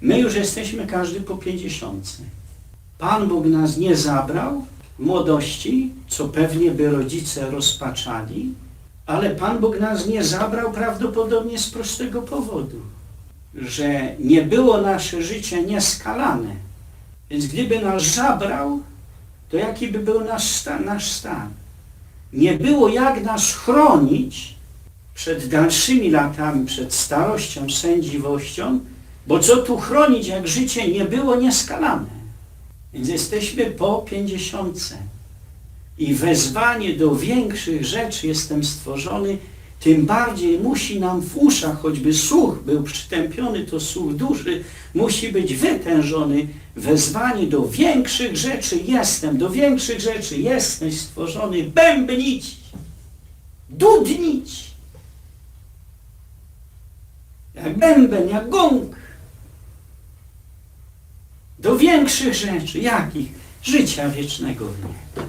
My już jesteśmy każdy po pięćdziesiątce. Pan Bóg nas nie zabrał w młodości, co pewnie by rodzice rozpaczali, ale Pan Bóg nas nie zabrał prawdopodobnie z prostego powodu, że nie było nasze życie nieskalane. Więc gdyby nas zabrał, to jaki by był nasz stan? Nasz stan? Nie było jak nas chronić przed dalszymi latami, przed starością, sędziwością, bo co tu chronić, jak życie nie było nieskalane? Więc jesteśmy po pięćdziesiątce. I wezwanie do większych rzeczy jestem stworzony, tym bardziej musi nam w uszach, choćby słuch był przytępiony, to słuch duży, musi być wytężony. Wezwanie do większych rzeczy jestem, do większych rzeczy jesteś stworzony, bębnić, dudnić. Jak bęben, jak gong. Do większych rzeczy, jakich? Życia wiecznego w niej.